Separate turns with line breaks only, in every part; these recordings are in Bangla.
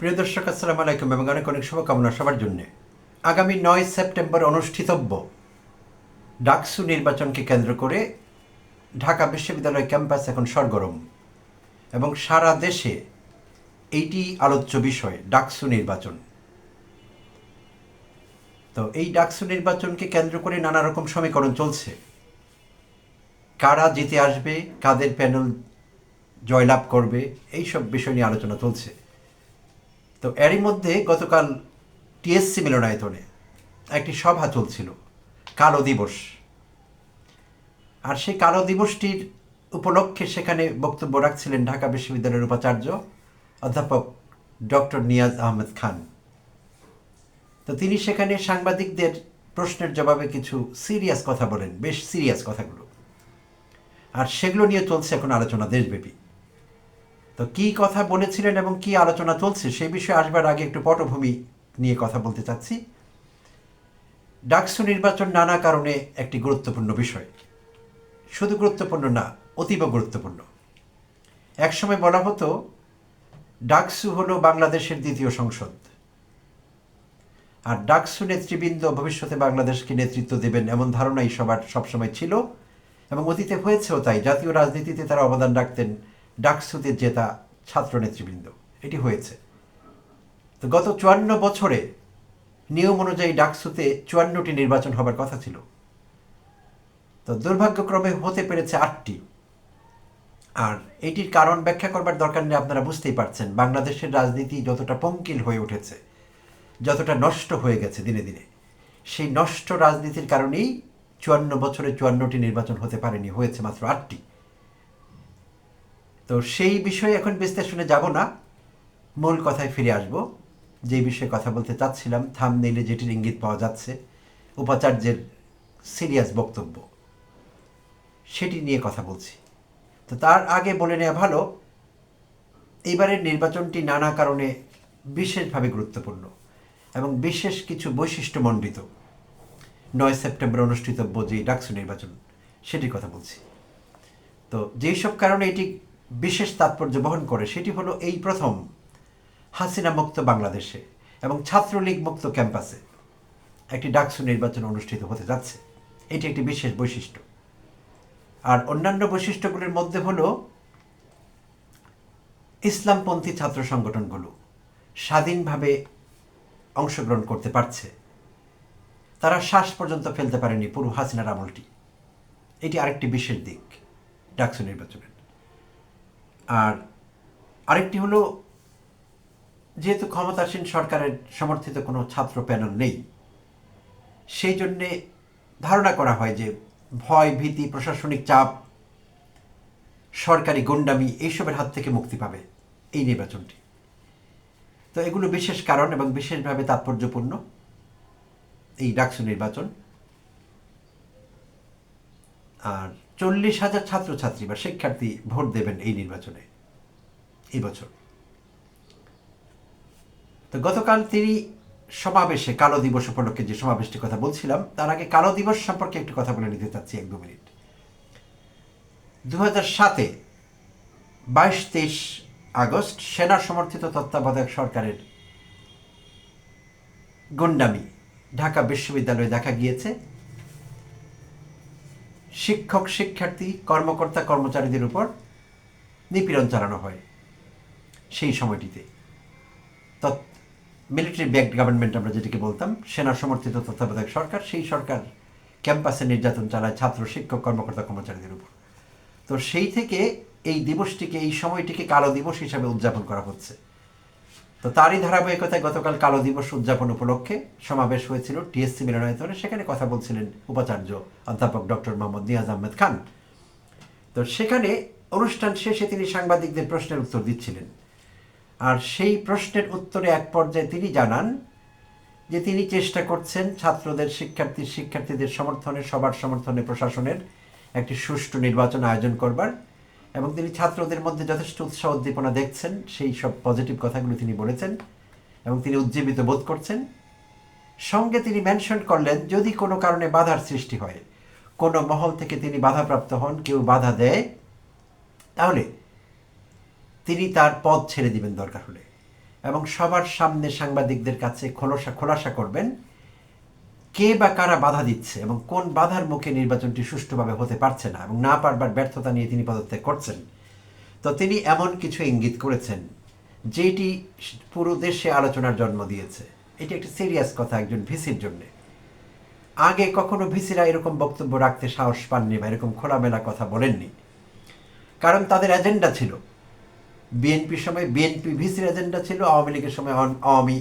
প্রিয় দর্শক, আসসালামু আলাইকুম এবং অনেক অনেক শুভকামনা সবার জন্যে। আগামী নয় সেপ্টেম্বর অনুষ্ঠিতব্য। ডাকসু নির্বাচনকে কেন্দ্র করে ঢাকা বিশ্ববিদ্যালয় ক্যাম্পাস এখন সরগরম এবং সারা দেশে এইটি আলোচ্য বিষয়, ডাকসু নির্বাচন। তো এই ডাকসু নির্বাচনকে কেন্দ্র করে নানা রকম সমীকরণ চলছে। কারা জিতে আসবে, কাদের প্যানেল জয়লাভ করবে, এইসব বিষয় নিয়ে আলোচনা চলছে। তো এরই মধ্যে গতকাল টিএসসি মিলনায়তনে একটি সভা চলছিল, কালো দিবস। আর সেই কালো দিবসটির উপলক্ষে সেখানে বক্তব্য রাখছিলেন ঢাকা বিশ্ববিদ্যালয়ের উপাচার্য অধ্যাপক ডক্টর নিয়াজ আহমেদ খান। তো তিনি সেখানে সাংবাদিকদের প্রশ্নের জবাবে কিছু সিরিয়াস কথা বলেন, বেশ সিরিয়াস কথাগুলো। আর সেগুলো নিয়ে চলছে এখন আলোচনা দেশব্যাপী। তো কি কথা বলেছিলেন এবং কি আলোচনা চলছে সেই বিষয়ে আসবার আগে একটু পটভূমি নিয়ে কথা বলতে চাচ্ছি। ডাকসু নির্বাচন নানা কারণে একটি গুরুত্বপূর্ণ বিষয়। শুধু গুরুত্বপূর্ণ না, অতীব গুরুত্বপূর্ণ। একসময় বলা হতো, ডাকসু হলো বাংলাদেশের দ্বিতীয় সংসদ। আর ডাকসু নেতৃবৃন্দ ভবিষ্যতে বাংলাদেশকে নেতৃত্ব দেবেন এমন ধারণাই সবার সবসময় ছিল এবং অতীতে হয়েছেও তাই। জাতীয় রাজনীতিতে তারা অবদান রাখতেন ডাকসুতে জেতা ছাত্র নেতৃবৃন্দ এটি হয়েছে। তো গত চুয়ান্ন বছরে নিয়ম অনুযায়ী ডাকসুতে চুয়ান্নটি নির্বাচন হবার কথা ছিল। তো দুর্ভাগ্যক্রমে হতে পেরেছে আটটি। আর এটির কারণ ব্যাখ্যা করবার দরকার নেই, আপনারা বুঝতেই পারছেন। বাংলাদেশের রাজনীতি যতটা পঙ্কিল হয়ে উঠেছে, যতটা নষ্ট হয়ে গেছে দিনে দিনে, সেই নষ্ট রাজনীতির কারণেই চুয়ান্ন বছরে চুয়ান্নটি নির্বাচন হতে পারেনি, হয়েছে মাত্র আটটি। তো সেই বিষয়ে এখন বিশ্লেষণে যাব না। মূল কথায় ফিরে আসব। যে বিষয়ে কথা বলতে চাচ্ছিলাম থাম নিলে যেটির ইঙ্গিত পাওয়া যাচ্ছে, উপাচার্যের সিরিয়াস বক্তব্য। সেটি নিয়ে কথা বলছি। তো তার আগে বলে নেওয়া ভালো এইবারের নির্বাচনটি নানা কারণে বিশেষভাবে গুরুত্বপূর্ণ এবং বিশেষ কিছু বৈশিষ্ট্যমণ্ডিত নয় সেপ্টেম্বর অনুষ্ঠিতব্য যে ডাকসু নির্বাচন, সেটির কথা বলছি। তো যেই সব কারণে এটি বিশেষ তাৎপর্য বহন করে, সেটি হলো এই প্রথম হাসিনা মুক্ত বাংলাদেশে এবং ছাত্রলীগ মুক্ত ক্যাম্পাসে একটি ডাকসু নির্বাচন অনুষ্ঠিত হতে যাচ্ছে। এটি একটি বিশেষ বৈশিষ্ট্য। আর অন্যান্য বৈশিষ্ট্যগুলির মধ্যে হলো ইসলামপন্থী ছাত্র সংগঠনগুলো স্বাধীনভাবে অংশগ্রহণ করতে পারছে। তারা শ্বাস পর্যন্ত ফেলতে পারেনি পুরো হাসিনার আমলটি। এটি আরেকটি বিশেষ দিক ডাকসু নির্বাচনের। আর আরেকটি হলো, যেহেতু ক্ষমতাসীন সরকারের সমর্থিত কোনো ছাত্র প্যানেল নেই, সেই জন্যে ধারণা করা হয় যে ভয়, ভীতি, প্রশাসনিক চাপ, সরকারি গুন্ডামি এইসবের হাত থেকে মুক্তি পাবে এই নির্বাচনটি। তো এগুলো বিশেষ কারণ এবং বিশেষভাবে তাৎপর্যপূর্ণ এই ডাকসু নির্বাচন। আর চল্লিশ হাজার ছাত্রছাত্রী বা শিক্ষার্থী ভোট দেবেন এই নির্বাচনে, এই বছর। তো গতকাল তিনি সমাবেশে, কালো দিবস উপলক্ষে যে সমাবেশটির কথা বলছিলাম, তার আগে কালো দিবস সম্পর্কে একটু কথা বলে নিতে চাচ্ছি এক দু মিনিট দু সাতে বাইশ তেইশ আগস্ট সেনা সমর্থিত তত্ত্বাবধায়ক সরকারের গুন্ডামি ঢাকা বিশ্ববিদ্যালয়ে দেখা গিয়েছে। শিক্ষক, শিক্ষার্থী, কর্মকর্তা, কর্মচারীদের উপর নিপীড়ন চালানো হয় সেই সময়টিতে। মিলিটারি ব্যাক গভর্নমেন্ট আমরা যেটিকে বলতাম, সেনা সমর্থিত তত্ত্বাবধায়ক সরকার, সেই সরকার ক্যাম্পাসে নির্যাতন চালায় ছাত্র, শিক্ষক, কর্মকর্তা, কর্মচারীদের উপর। তো সেই থেকে এই দিবসটিকে, এই সময়টিকে কালো দিবস হিসাবে উদযাপন করা হচ্ছে। তো তারই ধারাবাহিকতায় গতকাল কালো দিবস উদযাপন উপলক্ষে সমাবেশ হয়েছিল টিএসসি মিলনায়তনে। সেখানে কথা বলছিলেন উপাচার্য অধ্যাপক ডক্টর মোহাম্মদ নিয়াজ আহমেদ খান। তো সেখানে অনুষ্ঠান শেষে তিনি সাংবাদিকদের প্রশ্নের উত্তর দিচ্ছিলেন। আর সেই প্রশ্নের উত্তরে এক পর্যায়ে তিনি জানান যে তিনি চেষ্টা করছেন ছাত্রদের শিক্ষার্থী শিক্ষার্থীদের সমর্থনে, সবার সমর্থনে প্রশাসনের একটি সুষ্ঠু নির্বাচন আয়োজন করবার। এবং তিনি ছাত্রদের মধ্যে যথেষ্ট উৎসাহ উদ্দীপনা দেখছেন, সেই সব পজিটিভ কথাগুলো তিনি বলেছেন এবং তিনি উজ্জীবিত বোধ করছেন। সঙ্গে তিনি মেনশন করলেন, যদি কোনো কারণে বাধার সৃষ্টি হয়, কোনো মহল থেকে তিনি বাধাপ্রাপ্ত হন, কেউ বাধা দেয়, তাহলে তিনি তার পদ ছেড়ে দিবেন দরকার হলে এবং সবার সামনে সাংবাদিকদের কাছে খোলসা খোলাসা করবেন। কে বা কারা বাধা দিচ্ছে এবং কোন বাধার মুখে নির্বাচনটি সুষ্ঠুভাবে হতে পারছে না এবং না পারবার ব্যর্থতা নিয়ে তিনি পদত্যাগ করছেন। তো তিনি এমন কিছু ইঙ্গিত করেছেন, যেটি পুরো দেশে আলোচনার জন্ম দিয়েছে। এটি একটি সিরিয়াস কথা একজন ভিসির জন্য। আগে কখনো ভিসিরা এরকম বক্তব্য রাখতে সাহস পাননি বা এরকম খোলামেলা কথা বলেননি। কারণ তাদের এজেন্ডা ছিল। বিএনপির সময় বিএনপি ভিসির এজেন্ডা ছিল, আওয়ামী লীগের সময় আওয়াম-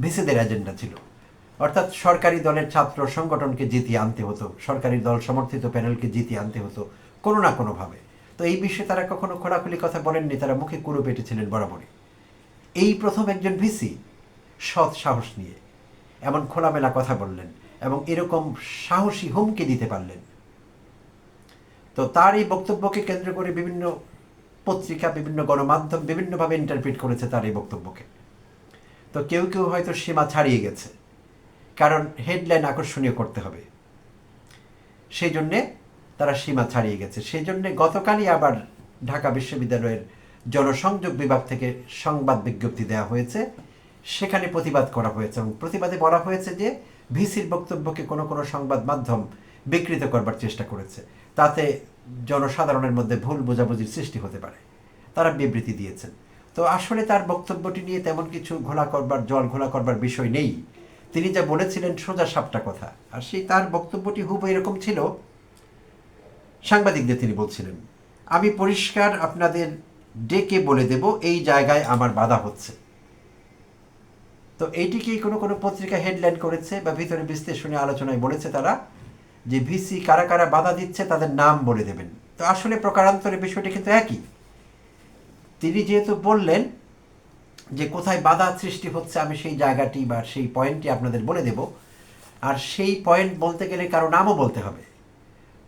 ভিসিদের এজেন্ডা ছিল। অর্থাৎ সরকারি দলের ছাত্র সংগঠনকে জিতিয়ে আনতে হতো, সরকারি দল সমর্থিত প্যানেলকে জিতিয়ে আনতে হতো, কোনো না কোনোভাবে। তো এই বিষয়ে তারা কখনো খোলাখুলি কথা বলেননি, তারা মুখে কুরু পেটেছিলেন বরাবরই। এই প্রথম একজন ভিসি সৎ সাহস নিয়ে এমন খোলামেলা কথা বললেন এবং এরকম সাহসী হুমকি দিতে পারলেন। তো তার এই বক্তব্যকে কেন্দ্র করে বিভিন্ন পত্রিকা, বিভিন্ন গণমাধ্যম বিভিন্নভাবে ইন্টারপ্রিট করেছে তার এই বক্তব্যকে। তো কেউ কেউ হয়তো সীমা ছাড়িয়ে গেছে। কারণ হেডলাইন আকর্ষণীয় করতে হবে। সেই জন্যে তারা সীমা ছাড়িয়ে গেছে। সেই জন্যে গতকালই আবার ঢাকা বিশ্ববিদ্যালয়ের জনসংযোগ বিভাগ থেকে সংবাদ বিজ্ঞপ্তি দেওয়া হয়েছে। সেখানে প্রতিবাদ করা হয়েছে এবং প্রতিবাদে বলা হয়েছে যে ভিসির বক্তব্যকে কোনো কোনো সংবাদ মাধ্যম বিকৃত করবার চেষ্টা করেছে। তাতে জনসাধারণের মধ্যে ভুল বোঝাবুঝির সৃষ্টি হতে পারে। তারা বিবৃতি দিয়েছেন। তো আসলে তার বক্তব্যটি নিয়ে তেমন কিছু ঘোলা করবার, জল ঘোলা করবার বিষয় নেই। তিনি যা বলেছিলেন সোজা সাপটা কথা। আর সেই তার বক্তব্যটি হুব এরকম ছিল, সাংবাদিকদের তিনি বলছিলেন, আমি পরিষ্কার আপনাদের ডেকে বলে দেব, এই জায়গায় আমার বাধা হচ্ছে। তো এইটিকেই কোনো কোনো পত্রিকা হেডলাইন করেছে বা ভিতরে বিশ্লেষণী আলোচনায় বলেছে তারা, যে ভিসি কারা কারা বাধা দিচ্ছে তাদের নাম বলে দেবেন? তো আসলে প্রকারান্তরে বিষয়টি কিন্তু একই। তিনি যেহেতু বললেন যে কোথায় বাধা সৃষ্টি হচ্ছে, আমি সেই জায়গাটি বা সেই পয়েন্টটি আপনাদের বলে দেব। আর সেই পয়েন্ট বলতে গেলে কারও নামও বলতে হবে।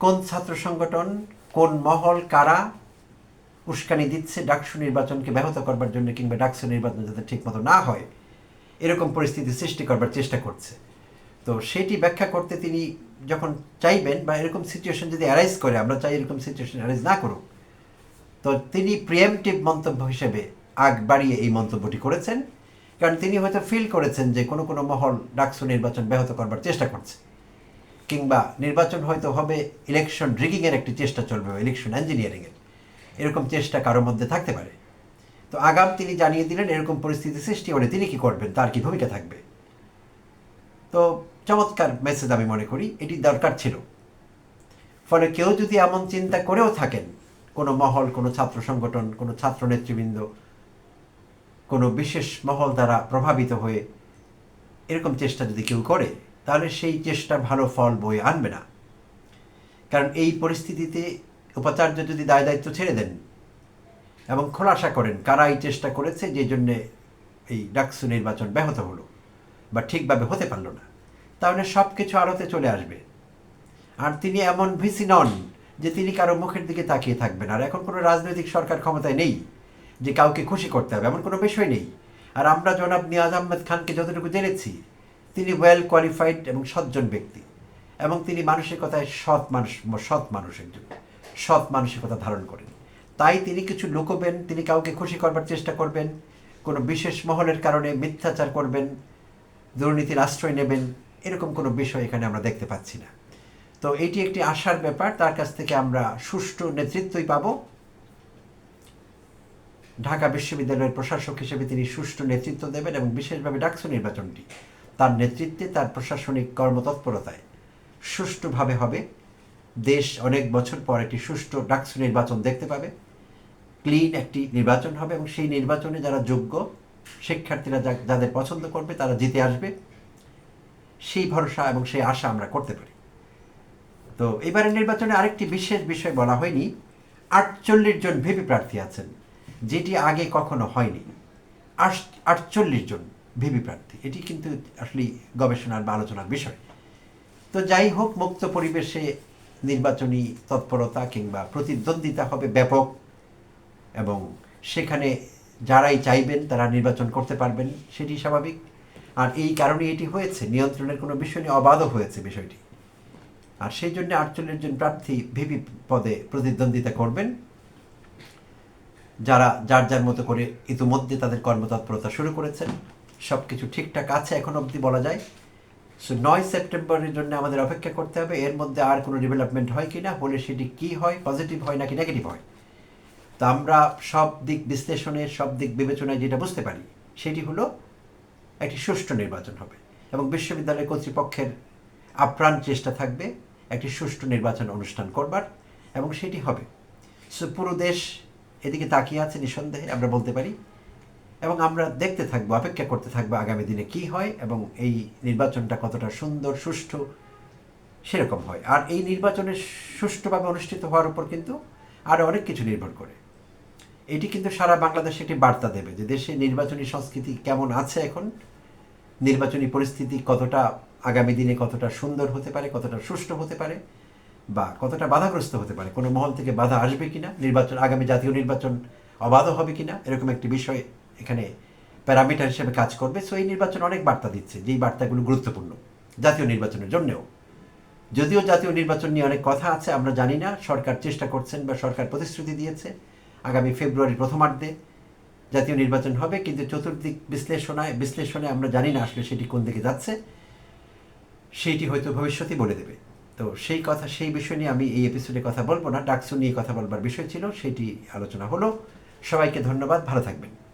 কোন ছাত্র সংগঠন, কোন মহল, কারা উস্কানি দিচ্ছে ডাকসু নির্বাচনকে ব্যাহত করবার জন্য কিংবা ডাকসু নির্বাচন যাতে ঠিকমতো না হয়, এরকম পরিস্থিতি সৃষ্টি করবার চেষ্টা করছে। তো সেটি ব্যাখ্যা করতে তিনি যখন চাইবেন বা এরকম সিচুয়েশন যদি অ্যারাইজ করে, আমরা চাই এরকম সিচুয়েশন অ্যারাইজ না করুক, তো তিনি প্রিএমটিভ মন্তব্য হিসেবে আগ বাড়িয়ে এই মন্তব্যটি করেছেন, কারণ তিনি হয়তো ফিল করেছেন যে কোনো কোনো মহল ডাকসু নির্বাচন ব্যাহত করবার চেষ্টা করছে। কিংবা নির্বাচন হয়তো হবে ইলেকশন রিগিংয়ের একটি চেষ্টা চলবে ইলেকশন ইঞ্জিনিয়ারিংয়ের এরকম চেষ্টা কারোর মধ্যে থাকতে পারে। তো আগাম তিনি জানিয়ে দিলেন, এরকম পরিস্থিতি সৃষ্টি হলে তিনি কি করবেন, তার কি ভূমিকা থাকবে? তো চমৎকার মেসেজ আমি মনে করি, এটি দরকার ছিল। ফলে কেউ যদি এমন চিন্তা করেও থাকেন, কোনো মহল, কোনো ছাত্র সংগঠন, কোনো ছাত্র নেতৃবৃন্দ কোনো বিশেষ মহল দ্বারা প্রভাবিত হয়ে এরকম চেষ্টা যদি কেউ করে, তাহলে সেই চেষ্টা ভালো ফল বয়ে আনবে না। কারণ এই পরিস্থিতিতে উপাচার্য যদি দায় দায়িত্ব ছেড়ে দেন এবং খোলাসা করেন, কারা এই চেষ্টা করেছে যে জন্যে এই ডাকসু নির্বাচন ব্যাহত হলো বা ঠিকভাবে হতে পারল না, তাহলে সব কিছু আড়তে চলে আসবে। আর তিনি এমন ভিসি নন যে তিনি কারও মুখের দিকে তাকিয়ে থাকবেন। আর এখন কোনো রাজনৈতিক সরকার ক্ষমতায় নেই। যে কাউকে খুশি করতে হবে, এমন কোনো বিষয় নেই। আর আমরা জনাব নিয়াজ আহমেদ খানকে যতটুকু জেনেছি, তিনি ওয়েল কোয়ালিফাইড এবং সজ্জন ব্যক্তি। এবং তিনি মানসিকতায় সৎ মানুষ সৎ মানুষ একজন। সৎ মানসিকতা ধারণ করেন। তাই তিনি কিছু লুকোবেন, তিনি কাউকে খুশি করবার চেষ্টা করবেন, কোনো বিশেষ মহলের কারণে মিথ্যাচার করবেন, দুর্নীতির আশ্রয় নেবেন, এরকম কোনো বিষয় এখানে আমরা দেখতে পাচ্ছি না। তো এটি একটি আশার ব্যাপার, তার কাছ থেকে আমরা সুষ্ঠু নেতৃত্বই পাব। ঢাকা বিশ্ববিদ্যালয়ের প্রশাসক হিসেবে তিনি সুষ্ঠু নেতৃত্ব দেবেন এবং বিশেষভাবে ডাকসু নির্বাচনটি। তার নেতৃত্বে তার প্রশাসনিক কর্মতৎপরতায় সুষ্ঠুভাবে হবে। দেশ অনেক বছর পর একটি সুষ্ঠু ডাকসু নির্বাচন দেখতে পাবে। ক্লিন একটি নির্বাচন হবে এবং সেই নির্বাচনে যারা যোগ্য শিক্ষার্থীরা যাদের পছন্দ করবে তারা জিতে আসবে। সেই ভরসা এবং সেই আশা আমরা করতে পারি। তো এবারের নির্বাচনে আরেকটি বিশেষ বিষয় বলা হয়নি। আটচল্লিশ জন ভিপি প্রার্থী আছেন। যেটি আগে কখনো হয়নি। আটচল্লিশ জন ভিভি প্রার্থী। এটি কিন্তু আসলে গবেষণার বা আলোচনার বিষয়। তো যাই হোক, মুক্ত পরিবেশে নির্বাচনী তৎপরতা কিংবা প্রতিদ্বন্দ্বিতা হবে ব্যাপক এবং সেখানে যারাই চাইবেন তারা নির্বাচন করতে পারবেন, সেটি স্বাভাবিক। আর এই কারণে এটি হয়েছে, নিয়ন্ত্রণের কোনো বিষয় নিয়ে অবাধও হয়েছে বিষয়টি। আর সেই জন্য আটচল্লিশ জন প্রার্থী ভিপি পদে প্রতিদ্বন্দ্বিতা করবেন। যারা, যার যার মতো করে ইতিমধ্যে তাদের কর্মতৎপরতা শুরু করেছেন। সব কিছু ঠিকঠাক আছে এখন অবধি বলা যায়। সো নয় সেপ্টেম্বরের জন্য আমাদের অপেক্ষা করতে হবে। এর মধ্যে আর কোনো ডেভেলপমেন্ট হয় কি না হলে সেটি কী হয় পজিটিভ হয় নাকি নেগেটিভ হয়? তো আমরা সব দিক বিশ্লেষণে, সব দিক বিবেচনায় যেটা বুঝতে পারি, সেটি হলো একটি সুষ্ঠু নির্বাচন হবে। এবং বিশ্ববিদ্যালয় কর্তৃপক্ষের আপ্রাণ চেষ্টা থাকবে একটি সুষ্ঠু নির্বাচন অনুষ্ঠান করবার, এবং সেটি হবে। সো পুরো দেশ এদিকে তাকিয়ে আছে নিঃসন্দেহে, আমরা বলতে পারি। এবং আমরা দেখতে থাকব, অপেক্ষা করতে থাকব আগামী দিনে কি হয় এবং এই নির্বাচনটা কতটা সুন্দর, সুষ্ঠু, সেরকম হয়। আর এই নির্বাচনের সুষ্ঠুভাবে অনুষ্ঠিত হওয়ার উপর কিন্তু আরও অনেক কিছু নির্ভর করে। এটি কিন্তু সারা বাংলাদেশে একটি বার্তা দেবে যে দেশে নির্বাচনী সংস্কৃতি কেমন আছে এখন, নির্বাচনী পরিস্থিতি কতটা আগামী দিনে কতটা সুন্দর হতে পারে, কতটা সুষ্ঠু হতে পারে বা কতটা বাধাগ্রস্ত হতে পারে, কোনো মহল থেকে বাধা আসবে কিনা, নির্বাচন, আগামী জাতীয় নির্বাচন অবাধ হবে কিনা, এরকম একটি বিষয় এখানে প্যারামিটার হিসেবে কাজ করবে। সো এই নির্বাচন অনেক বার্তা দিচ্ছে যেই বার্তাগুলো গুরুত্বপূর্ণ জাতীয় নির্বাচনের জন্যেও। যদিও জাতীয় নির্বাচন নিয়ে অনেক কথা আছে, আমরা জানি না, সরকার চেষ্টা করছেন বা সরকার প্রতিশ্রুতি দিয়েছে, আগামী ফেব্রুয়ারির প্রথমার্ধে জাতীয় নির্বাচন হবে, কিন্তু চতুর্দিক বিশ্লেষণায়, বিশ্লেষণে আমরা জানি না আসলে সেটি কোন দিকে যাচ্ছে সেইটি হয়তো ভবিষ্যতে বলে দেবে। তো সেই কথা, সেই বিষয় নিয়ে আমি এই এপিসোডে কথা বলব না। ডাকসু নিয়ে কথা বলবার বিষয় ছিল, সেটি আলোচনা হলো। সবাইকে ধন্যবাদ, ভালো থাকবেন।